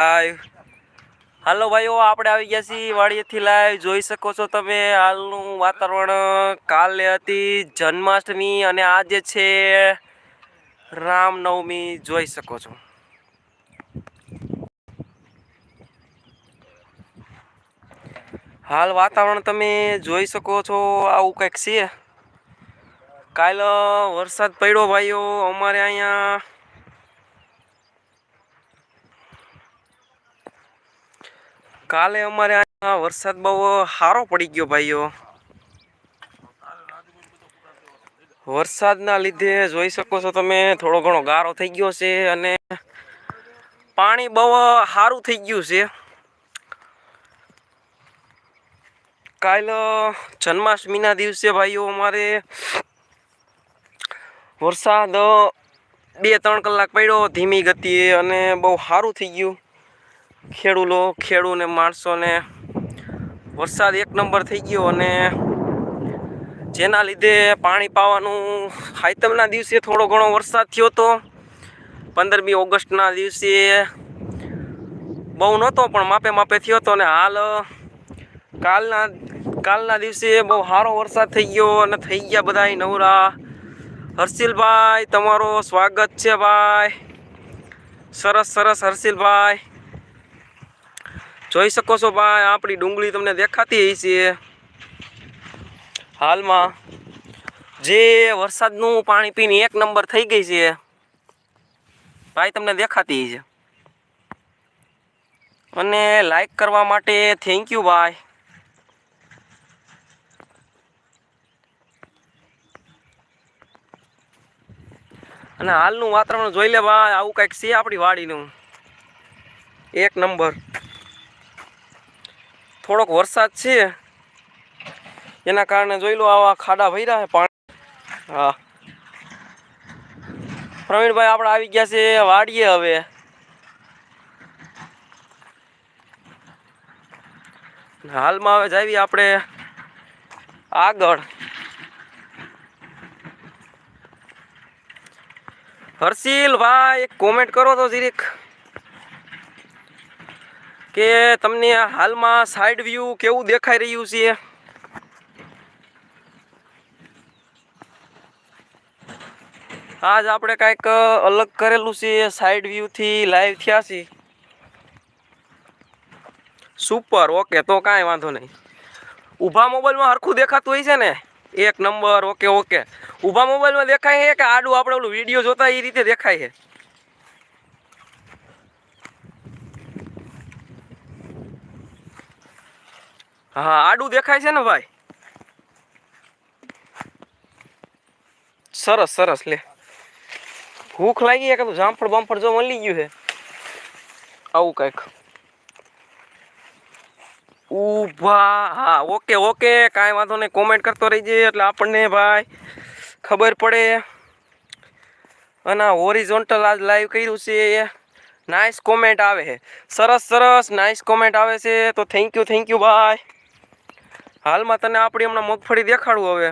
Live હાલો ભાઈઓ, આપણે આવી ગયા છીએ વાડીએથી લાઈવ જોઈ શકો છો તમે હાલનું વાતાવરણ. કાલે હતી જન્માષ્ટમી અને આજે છે રામનવમી. જોઈ શકો છો. હાલ વાતાવરણ તમે જોઈ શકો છો, આવું કંઈક છે. કાલ વરસાદ પડ્યો ભાઈઓ, અમારે અહીંયા કાલે અમારે અહીંયા વરસાદ બહુ સારો પડી ગયો ભાઈઓ. વરસાદના લીધે જોઈ શકો છો તમે, થોડો ઘણો ગારો થઈ ગયો છે અને પાણી બહુ સારું થઈ ગયું છે. કાલ જન્માષ્ટમીના દિવસે ભાઈઓ અમારે વરસાદ બે, ત્રણ કલાક પડ્યો ધીમી ગતિએ અને બહુ સારું થઈ ગયું. ખેડૂતો ખેડૂને, માણસોને વરસાદ એક નંબર થઈ ગયો અને જેના લીધે પાણી પાવાનું હાઈતમના દિવસે થોડો ઘણો વરસાદ થયો હતો પંદરમી ઓગસ્ટના દિવસે બહુ નહોતો, પણ માપે માપે થયો હતો અને હાલ કાલના કાલના દિવસે બહુ સારો વરસાદ થઈ ગયો અને થઈ ગયા બધા નવરા. હર્ષિલભાઈ, તમારો સ્વાગત છે ભાઈ. સરસ સરસ હર્ષિલભાઈ. જોઈ શકો છો ભાઈ, આપણી ડુંગળી તમને દેખાતી છે હાલમાં જે વરસાદનું પાણી પીને એક નંબર થઈ ગઈ છે. ભાઈ, તમને દેખાતી છે અને લાઈક કરવા માટે થેન્ક યુ ભાઈ. અને હાલનું વાતાવરણ જોઈ લે ભાઈ, આવું કંઈક છે આપણી વાડીનું. એક નંબર. થોડોક વરસાદ છે. એના કારણે જોઈ લો આવા ખાડા ભર્યા છે પાણી. હા. પ્રવીણભાઈ આપણે આવી ગયા છે વાડીએ હવે. હાલમાં હવે જાવી આપણે આગળ. હર્ષિલ ભાઈ એક કોમેન્ટ કરો તો જીરીક. કે તમને હાલમાં સાઈડ વ્યૂ કેવું દેખાઈ રહ્યું છે? આજ આપણે કાંઈક અલગ કરેલું છે સાઈડ વ્યૂથી લાઈવ થયા છીએ સુપર ઓકે તો કાંઈ વાંધો નહીં. ઊભા મોબાઈલમાં હરખું દેખાતું હોય છે ને? એક નંબર ઓકે ઓકે ઊભા મોબાઈલમાં દેખાય છે કે આડું આપણે ઓલું વીડિયો જોતા એ રીતે દેખાય છે? હા, આડું દેખાય છે ને ભાઈ? સરસ સરસ, લે. ભૂખ લાગી કે તું જામફળ બામફળ જો મળી ગયું છે? આવું કંઈક. ઊભા હા, ઓકે ઓકે, કાંઈ વાંધો નહીં કોમેન્ટ કરતો રહીજે, એટલે આપણને ભાઈ ખબર પડે. અને ઓરિઝોન્ટલ આજ લાઈવ કર્યું છે. નાઇસ કોમેન્ટ આવે છે. સરસ સરસ નાઇસ કોમેન્ટ આવે છે. તો થેન્ક યુ થેન્ક યુ ભાઈ હાલમાં તને આપણી હમણાં મગફળી દેખાડું હવે.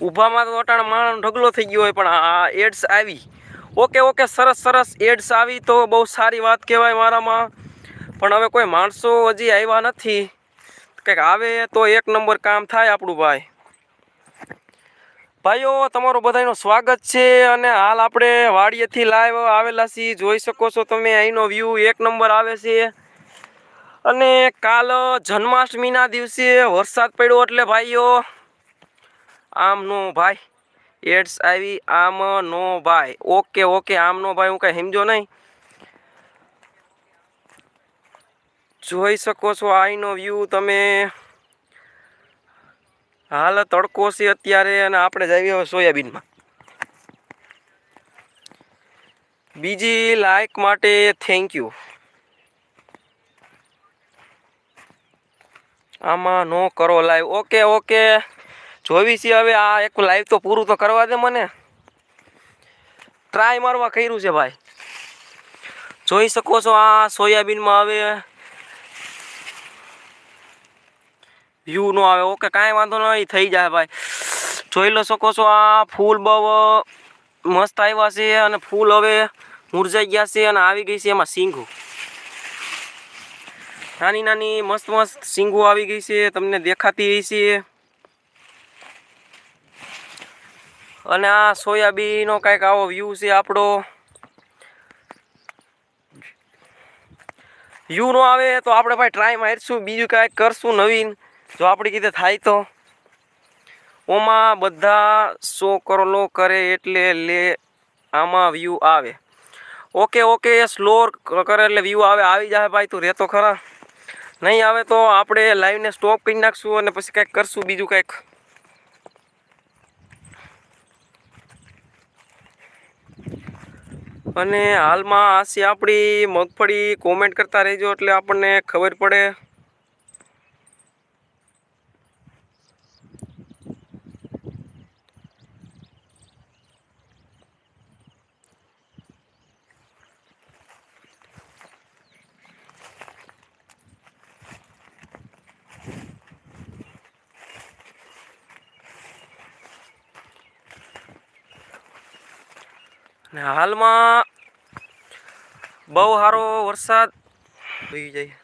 ઊભામાં તો અટાણ માણસ ઢગલો થઈ ગયો હોય, પણ આ એડ્સ આવી. ઓકે ઓકે, સરસ સરસ એડ્સ આવી તો બહુ સારી વાત કહેવાય મારામાં. પણ હવે કોઈ માણસો હજી આવ્યા નથી. કંઈક આવે તો એક નંબર કામ થાય આપણું ભાઈ. ભાઈઓ, તમારું બધાનું સ્વાગત છે અને હાલ આપણે વાડીએથી લાઈવ આવેલા છીએ. જોઈ શકો છો તમે, અહીંનો વ્યૂ એક નંબર આવે છે. અને કાલ જન્માષ્ટમીના દિવસે વરસાદ પડ્યો એટલે ભાઈઓ આમ નો ભાઈ, એડ્સ આવી આમ નો ભાઈ. ઓકે ઓકે આમ નો ભાઈ હું કાંઈ સમજો નહીં. જોઈ શકો છો આઈનો વ્યૂ તમે. હાલ તડકો છે અત્યારે અને આપણે જઈએ હવે સોયાબીનમાં. બીજી લાઈક માટે થેન્ક યુ આમાં નો કરો લાઈવ ઓકે ઓકે જોવી છે હવે આ એક લાઈવ તો પૂરું તો કરવા દે મને. ટ્રાય મારવા કર્યું છે ભાઈ. જોઈ શકો છો આ સોયાબીનમાં હવે વ્યૂ નો આવે. ઓકે કાંઈ વાંધો નહીં થઈ જાય ભાઈ. જોઈ લો શકો છો આ ફૂલ બહુ મસ્ત આવ્યા છે અને ફૂલ હવે મુરઝાઈ ગયા છે અને આવી ગઈ છે એમાં સિંગુ. નાની નાની મસ્ત મસ્ત સિંગો આવી ગઈ છે, તમને દેખાતી છે. અને આ સોયાબીનનો કાંઈક આવો વ્યૂ છે આપણો. વ્યૂ નો આવે તો આપણે ભાઈ ટ્રાય મારશું, બીજું કાંઈક કરશું નવીન. જો આપણી કીધે થાય તો. ઓમાં બધા સો કરોલો કરે એટલે લે આમાં વ્યૂ આવે. ઓકે ઓકે સ્લો કરે એટલે વ્યૂ આવે, આવી જાય ભાઈ, તું રહેતો ખરા. નહીં આવે તો આપણે લાઈવને સ્ટોપ કરી નાખશું અને પછી કંઈક કરશું બીજું કંઈક. અને હાલમાં આ આપણી મગફળી કોમેન્ટ કરતા રહેજો એટલે આપણને ખબર પડે. ને હાલમાં બહુ સારો વરસાદ થઈ જાય.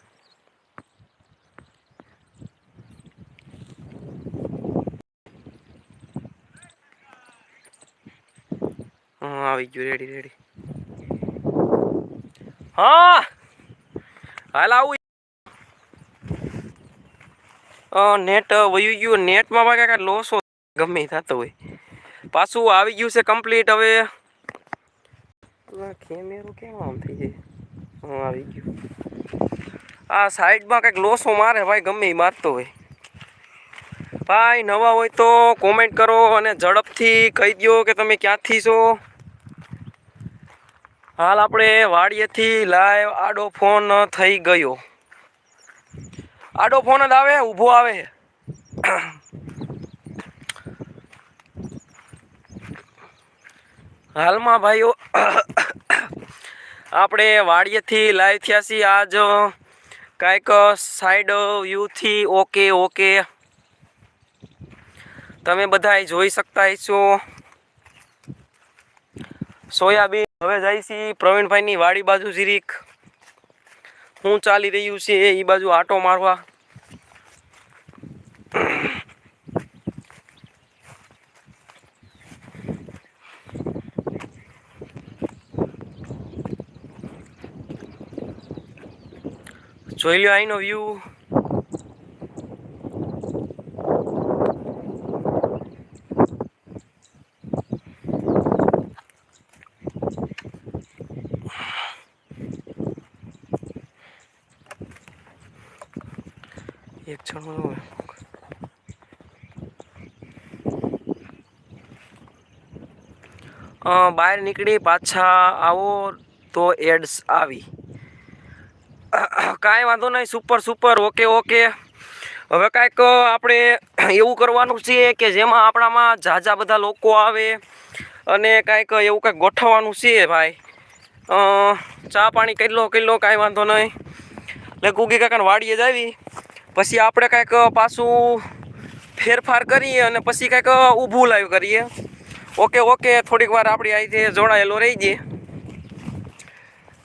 આવી ગયું રેડી રેડી હા! હાલ આવું. નેટ વયું ગયું. નેટમાં કાંઈ લોસો ગમે થતો હોય. પાછું આવી ગયું છે કમ્પ્લીટ હવે. કેમેરો કેમ આમ થઈ જાય? હું આવી ગયો. આ સાઈડમાં કંઈક લોસો મારે, ભાઈ, ગમે એ મારતો હોય. ભાઈ, નવા હોય તો કોમેન્ટ કરો અને ઝડપથી કહી દો કે તમે ક્યાંથી છો. હાલ આપણે વાડીએથી લાઈવ આડો ફોન થઈ ગયો. આડો ફોન જ આવે, ઊભો આવે. હાલમાં ભાઈઓ, આપણે વાડીએથી લાઈવ થયા છીએ. આજ કાંઈક સાઈડ વ્યૂથી ઓકે ઓકે તમે બધા જોઈ શકતા છો સોયાબીન, હવે જાય છે પ્રવીણભાઈની વાડી બાજુ જીરીક. હું ચાલી રહ્યું છે એ બાજુ આટો મારવા. જોઈ લ્યો અહીંનો વ્યૂ એક જણો બહાર નીકળી પાછા આવો તો એડ્સ આવી. કાંઈ વાંધો નહીં સુપર સુપર ઓકે ઓકે હવે કાંઈક આપણે એવું કરવાનું છે કે જેમાં આપણામાં ઝાઝા બધા લોકો આવે અને કાંઈક એવું કાંઈક ગોઠવવાનું છે ભાઈ. ચા પાણી કરી લો કરી લો, કાંઈ વાંધો નહીં. એટલે ગુગી કાકાને વાડીએ જ આવી. પછી આપણે કાંઈક પાછું ફેરફાર કરીએ અને પછી કાંઈક ઊભું લાઈવ કરીએ. ઓકે ઓકે થોડીક વાર આપણી અહીંથી જોડાયેલો રહી જઈએ.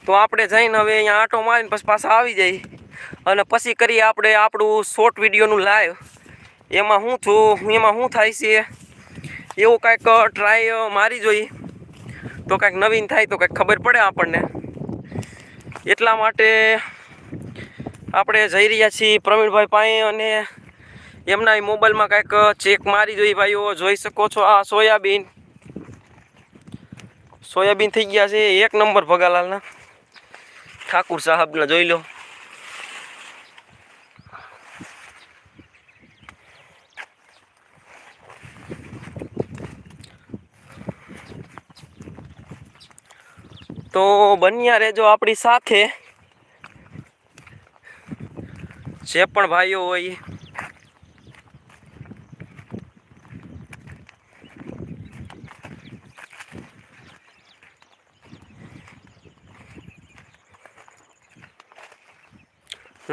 તો આપણે જઈને હવે અહીંયા આંટો મારીને પછી પાછા આવી જઈએ. અને પછી કરીએ આપણે આપણું શોર્ટ વિડીયોનું લાઈવ એમાં શું છું, એમાં શું થાય છે? એવું કાંઈક ટ્રાય મારી જોઈ. તો કાંઈક નવીન થાય તો કાંઈક ખબર પડે આપણને. એટલા માટે આપણે જઈ રહ્યા છીએ પ્રવીણભાઈ પાસે અને એમના મોબાઈલમાં કાંઈક ચેક મારી જોઈ. ભાઈઓ, જોઈ શકો છો આ સોયાબીન. સોયાબીન થઈ ગયા છે એક નંબર ભગાલાલના. ઠાકુર સાહેબને જોઈ લો. તો બન્યા રહેજો આપણી સાથે. જે પણ ભાઈઓ હોય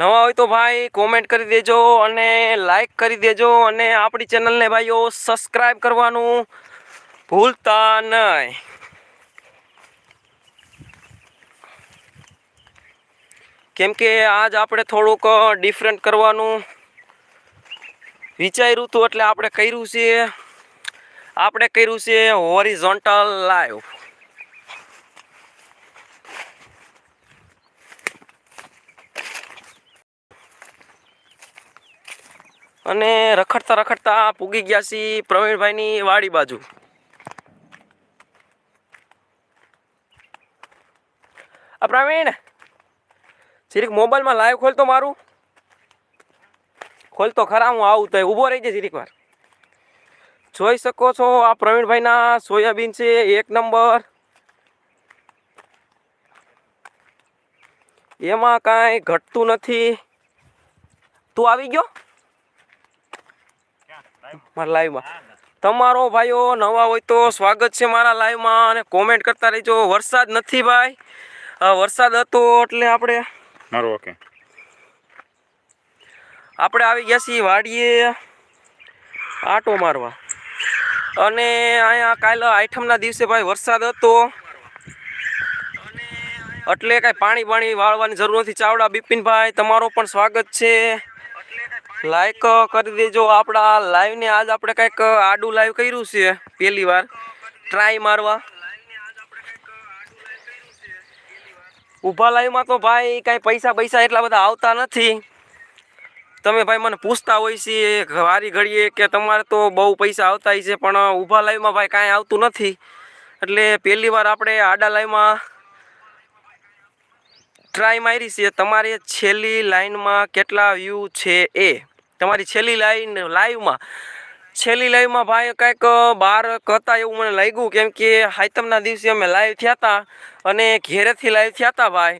નવા હોય તો ભાઈ કોમેન્ટ કરી દેજો અને લાઈક કરી દેજો અને આપણી ચેનલને ભાઈઓ સબસ્ક્રાઈબ કરવાનું ભૂલતા નહીં. કેમ કે આજ આપણે થોડુંક ડિફરન્ટ કરવાનું વિચાર્યું હતું એટલે આપણે કર્યું છે. આપણે કર્યું છે હોરિઝોન્ટલ લાઈવ અને રખડતા રખડતા પૂગી ગયા છીએ પ્રવીણભાઈની વાડી બાજુ. આ પ્રવીણ, જીરીક મોબાઈલમાં લાઈવ ખોલતો મારું. ખોલતો ખરા, હું આવું તો ઊભો રહી જાય જીરીક વાર. જોઈ શકો છો આ પ્રવીણભાઈના સોયાબીન છે, એક નંબર. એમાં કાંઈ ઘટતું નથી. તું આવી ગયો? મારા લાઈવમાં તમારો ભાઈઓ નવા હોય તો સ્વાગત છે મારા લાઈવમાં અને કોમેન્ટ કરતા રહેજો. વરસાદ નથી ભાઈ. વરસાદ હતો એટલે આપણે મારું ઓકે. આપણે આવી ગયા છીએ વાડીએ આટો મારવા. અને અહીંયા કાલે આઠમના દિવસે ભાઈ વરસાદ હતો. એટલે કાંઈ પાણી પાણી વાળવાની જરૂર નથી. ચાવડા બિપિનભાઈ તમારો પણ સ્વાગત છે. લાઈક કરી દેજો. આપણા લાઈવને આજ આપણે કંઈક આડું લાઈવ કર્યું છે પહેલી વાર. ટ્રાય મારવા. ઊભા લાઈવમાં તો ભાઈ કાંઈ પૈસા પૈસા એટલા બધા આવતા નથી. તમે ભાઈ મને પૂછતા હોય છે વારી ઘડીએ કે તમારે તો બહુ પૈસા આવતા છે પણ ઊભા લાઈવમાં ભાઈ કાંઈ આવતું નથી. એટલે પહેલી વાર આપણે આડા લાઈવમાં ટ્રાય મારી છે. તમારે છેલ્લી લાઈનમાં કેટલા વ્યૂ છે એ. તમારી છેલ્લી લાઈન લાઈવમાં. છેલ્લી લાઈવમાં ભાઈ કાંઈક બાર હતા એવું મને લાગ્યું, કેમ કે હાઈતમના દિવસે અમે લાઈવ થયા હતા અને ઘેરેથી લાઈવ થયા હતા ભાઈ.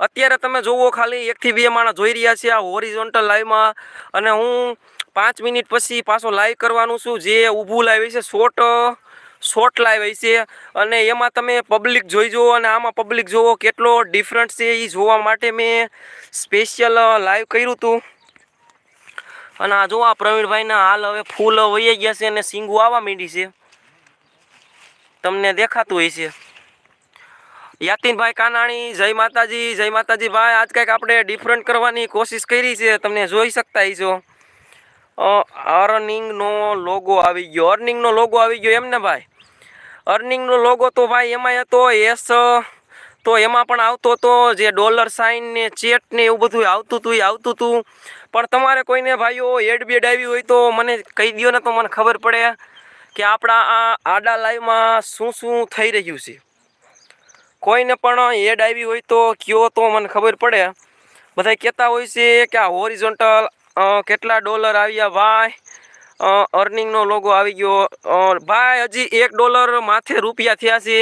અત્યારે તમે જોવો ખાલી, એકથી બે માણસ જોઈ રહ્યા છે આ હોરિઝોન્ટલ લાઈવમાં. અને હું પાંચ મિનિટ પછી પાછો લાઈવ કરવાનું છું, જે ઊભું લાઈવ છે શોર્ટ શોર્ટ લાઈવ છે અને એમાં તમે પબ્લિક જોઈ જુઓ અને આમાં પબ્લિક જોવો કેટલો ડિફરન્ટ છે એ જોવા માટે મેં સ્પેશિયલ લાઈવ કર્યું હતું અને આ જો આ પ્રવીણભાઈના હાલ હવે ફૂલ વહી ગયા છે અને સિંગુ આવવા માંડી છે. તમને દેખાતું હોય છે. યાતિનભાઈ કાનાણી, જય માતાજી જય માતાજી ભાઈ આજ કંઈક આપણે ડિફરન્ટ કરવાની કોશિશ કરી છે, તમને જોઈ શકતા હશો. અર્નિંગનો લોગો આવી ગયો. અર્નિંગનો લોગો આવી ગયો એમ ને ભાઈ? અર્નિંગનો લોગો તો ભાઈ એમાં હતો, એસ તો એમાં પણ આવતો હતો જે ડોલર સાઇન ને ચેટ ને એવું બધું આવતું હતું એ આવતું હતું પણ તમારે કોઈને ભાઈઓ એડ બેડ આવી હોય તો મને કહી દો ને તો મને ખબર પડે કે આપણા આ આડા લાઈવમાં શું શું થઈ રહ્યું છે. કોઈને પણ એડ આવી હોય તો કયો તો મને ખબર પડે. બધા કહેતા હોય છે કે આ હોરિઝોન્ટલ કેટલા ડોલર આવ્યા ભાઈ? અર્નિંગનો લોગો આવી ગયો. ભાઈ હજી એક ડોલર માથે રૂપિયા થયા છે.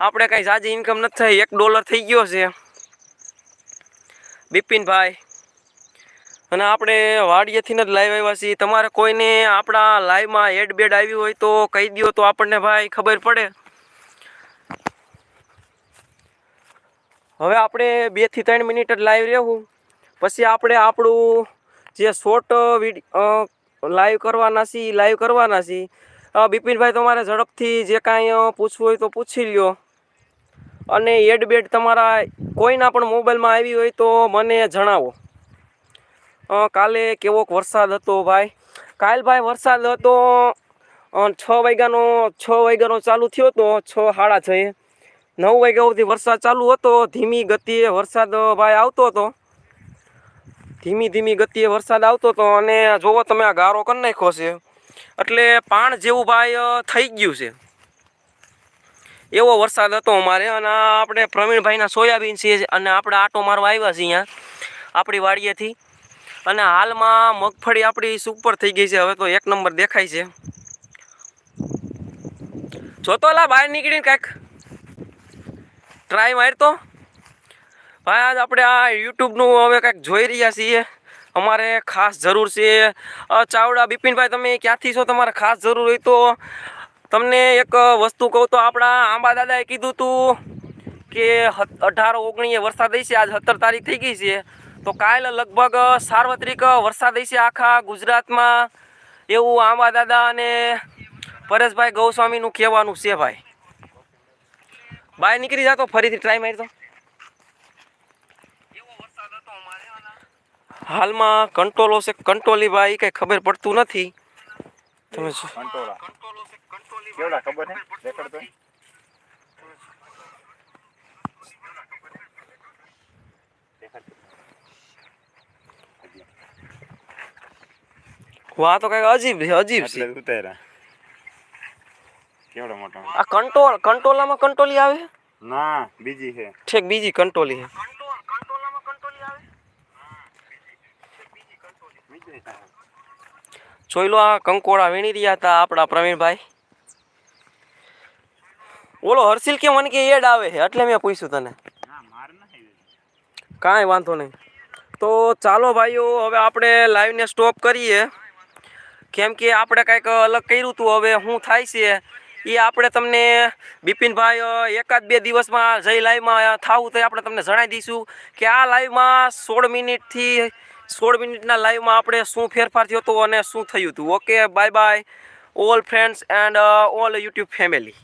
આપણે કાંઈ જાજી ઇન્કમ નથી થઈ એક ડોલર થઈ ગયો છે. બિપિનભાઈ, અને આપણે વાડીએથી જ લાઈવ આવ્યા છીએ. તમારે કોઈને આપણા લાઈવમાં એડ બેડ આવી હોય તો કહી દો તો આપણને ભાઈ ખબર પડે. હવે આપણે બેથી ત્રણ મિનિટ જ લાઈવ રહેવું. પછી આપણે આપણું જે શોર્ટ વીડિયો લાઈવ કરવાના છીએ લાઈવ કરવાના છીએ. બિપિનભાઈ, તમારે ઝડપથી જે કાંઈ પૂછવું હોય તો પૂછી લ્યો. અને એડ બેડ તમારા કોઈના પણ મોબાઈલમાં આવી હોય તો મને જણાવો. કાલે કેવોક વરસાદ હતો ભાઈ? કાલ ભાઈ વરસાદ હતો છ વાગ્યાનો છ વાગ્યાનો ચાલુ થયો હતો છ સાડા છએ નવ વાગ્યા સુધી વરસાદ ચાલુ હતો, ધીમી ગતિએ વરસાદ ભાઈ આવતો હતો. ધીમી ધીમી ગતિએ વરસાદ આવતો હતો અને જોવો તમે આ ગારો કરી નાખ્યો છે. એટલે પાણ જેવું ભાઈ થઈ ગયું છે. એવો વરસાદ હતો અમારે અને આપણે પ્રવીણભાઈના સોયાબીન છે અને આપણે આટો મારવા આવ્યા છીએ અહીંયા, આપણી વાડીએથી. અને હાલમાં મગફળી આપણી સુપર થઈ ગઈ છે, હવે તો એક નંબર દેખાય છે. જોતો લા બહાર નીકળીને કાંઈક. ટ્રાય મારતો. ભાઈ, આજ આપણે આ યુટ્યુબનું હવે કાંઈક જોઈ રહ્યા છીએ. અમારે ખાસ જરૂર છે. ચાવડા બિપિનભાઈ, તમે ક્યાંથી છો? તમારે ખાસ જરૂર હોય તો તમને એક વસ્તુ કહું તો આપણા આંબા દાદાએ કીધું હતું કે અઢાર ઓગણીએ વરસાદ હશે, આજ સત્તર તારીખ થઈ ગઈ છે. તો કાલ લગભગ સાર્વત્રિક વરસાદ હશે આખા ગુજરાતમાં. એવું આંબા દાદા અને પરેશભાઈ ગૌસ્વામીનું કહેવાનું છે ભાઈ. બહાર નીકળી જાતો ફરીથી ટ્રાય મારી તો હાલમાં કંટ્રોલો છે કંટ્રોલી ભાઈ, કંઈ ખબર પડતું નથી. તમે કંટોળા કેવડા ખબર હે રેકડ તો વાહ તો કંઈક અજીબ છે અજીબ છે ઉતાર્યા કેવડો મોટો આ કંટોલ કંટોલામાં કંટોલી આવે ના બીજી છે ઠેક બીજી કંટોલી છે જોઈ લો આ કંકોડા વીણી રહ્યા હતા આપણા પ્રવીણભાઈ ઓલો હર્ષિલ કે મને કે એડ આવે છે એટલે મેં પૂછ્યું તને. કાંઈ વાંધો નહીં. તો ચાલો ભાઈઓ હવે આપણે લાઈવને સ્ટોપ કરીએ. કેમ કે આપણે કાંઈક અલગ કર્યું હતું હવે શું થાય છે. એ આપણે તમને બિપિનભાઈ એકાદ બે દિવસમાં જઈ લાઈવમાં થાવું તો આપણે તમને જણાવી દઈશું કે આ લાઈવમાં સોળ મિનિટથી સોળ મિનિટના લાઈવમાં આપણે શું ફેરફાર થયો હતો અને શું થયું હતું okay bye bye all friends and all YouTube family